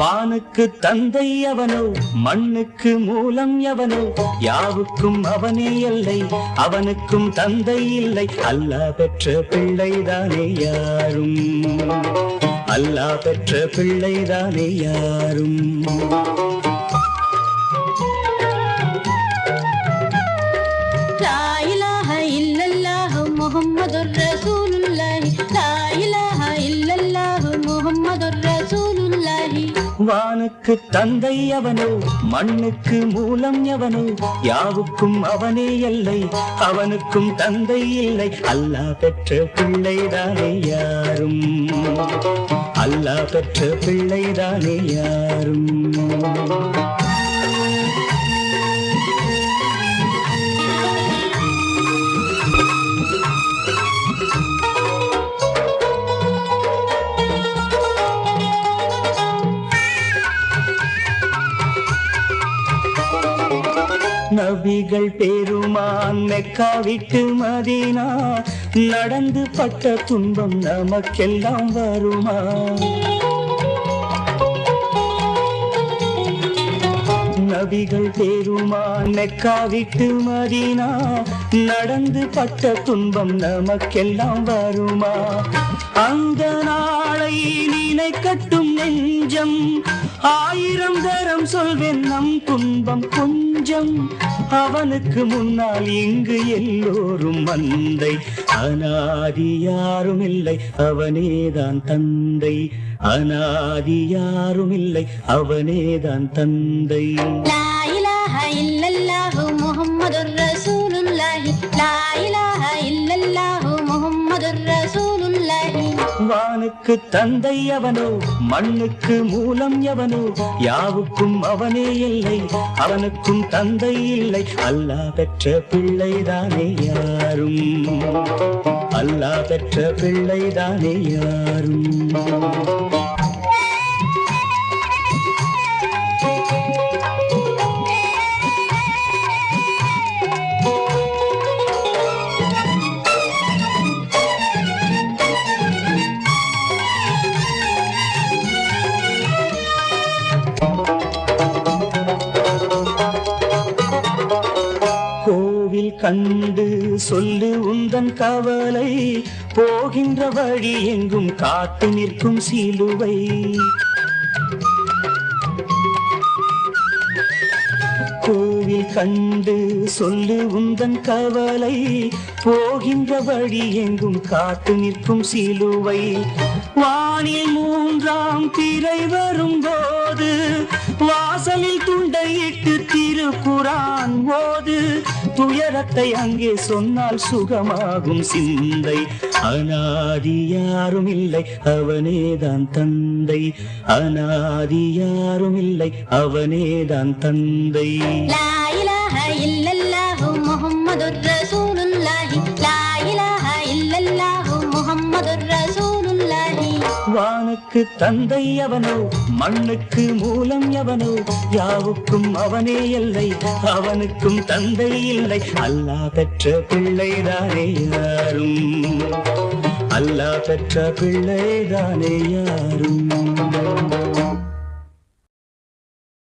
வானுக்கு தந்தை அவனோ மண்ணுக்கு மூலம் எவனோ யாவுக்கும் அவனே இல்லை அவனுக்கும் தந்தை இல்லை. அல்லா பெற்ற பிள்ளைதானே யாரும்? அல்லா பெற்ற பிள்ளைதானே யாரும்? முகம்மது ரசூலுல்லாஹி லா இலாஹா இல்லல்லாஹு முகம்மது வானுக்கு தந்தை அவனோ மண்ணுக்கு மூலம் எவனோ யாவுக்கும் அவனே இல்லை அவனுக்கும் தந்தை இல்லை. அல்லா பெற்ற பிள்ளைதானே யாரும். அல்லா பெற்ற பிள்ளைதானே யாரும். நபிகள் பெருமான் மெக்காவிட்டு மதினா. நடந்து பட்ட துன்பம் நமக்கெல்லாம் வருமா? நபிகள் பெருமான் மெக்காவிட்டு மதினா. மதீனா நடந்து பட்ட துன்பம் நமக்கெல்லாம் வருமா? அந்த நாளை நினைக்கட்டும் நெஞ்சம். ஆயிரம் தரம் சொல்வேன் நம் துன்பம் கொஞ்சம். அவனுக்கு முன்னால் இங்கு எல்லோரும் மந்தை அனாதி யாரும் இல்லை அவனேதான் தந்தை. அனாதி யாரும் இல்லை அவனேதான் தந்தை. வானுக்கு தந்தை அவனோ மண்ணுக்கு மூலம் எவனோ யாவுக்கும் அவனே இல்லை அவனுக்கும் தந்தை இல்லை. அல்லா பெற்ற பிள்ளைதானே யாரும்? அல்லா பெற்ற பிள்ளைதானே யாரும்? கனவில் கண்டு சொல்லு உந்தன் கவலை. போகின்ற வழி எங்கும் காத்து நிற்கும் சிலுவை. கோவில் கண்டு சொல்லு உந்தன் கவலை. போகின்ற வழி எங்கும் காத்து நிற்கும் சிலுவை. வானில் மூன்றாம் திரை வரும்போது வாசலில் துண்டையிட்டு திருக்குறா துயரத்தை அங்கே சொன்னால் சுகமாகும் சிந்தை. அனாதி யாரும் இல்லை அவனேதான் தந்தை. அனாதி யாரும் இல்லை அவனேதான் தந்தை. முகம்மது முகம்மது மண்ணுக்கு தந்தை அவனோ மண்ணுக்கு மூலம் எவனோ யாவுக்கும் அவனே இல்லை அவனுக்கும் தந்தை இல்லை. அல்லாஹ் பெற்ற பிள்ளைதானே யாரும். அல்லாஹ் பெற்ற பிள்ளைதானே யாரும்.